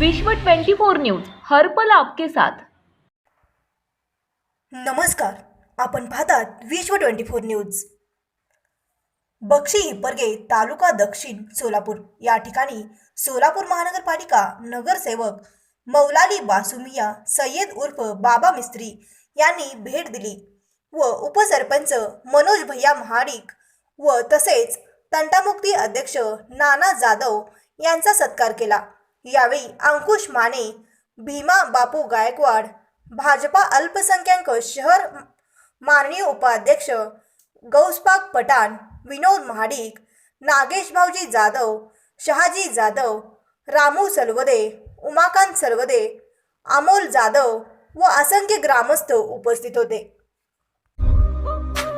विश्व 24 न्यूज हर पल आपके साथ. नमस्कार आपण पाहतात Vishwa twenty four news. Bakshi Hipparge taluka Dakshin Solapur या ठिकाणी सोलापूर महानगरपालिका नगरसेवक मौलाली बासुमिया सय्यद उर्फ बाबा मिस्त्री यांनी भेट दिली व उपसरपंच मनोज भैया महाडिक व तसेच तंटामुक्ती अध्यक्ष नाना जाधव यांचा सत्कार केला. यावेळी अंकुश माने भीमा बापू गायकवाड भाजपा अल्पसंख्याक शहर माननीय उपाध्यक्ष गौसपाक पठाण विनोद महाडिक नागेश भाऊजी जाधव शहाजी जाधव रामू सलवदे उमाकांत सलवदे अमोल जाधव व असंख्य ग्रामस्थ उपस्थित होते.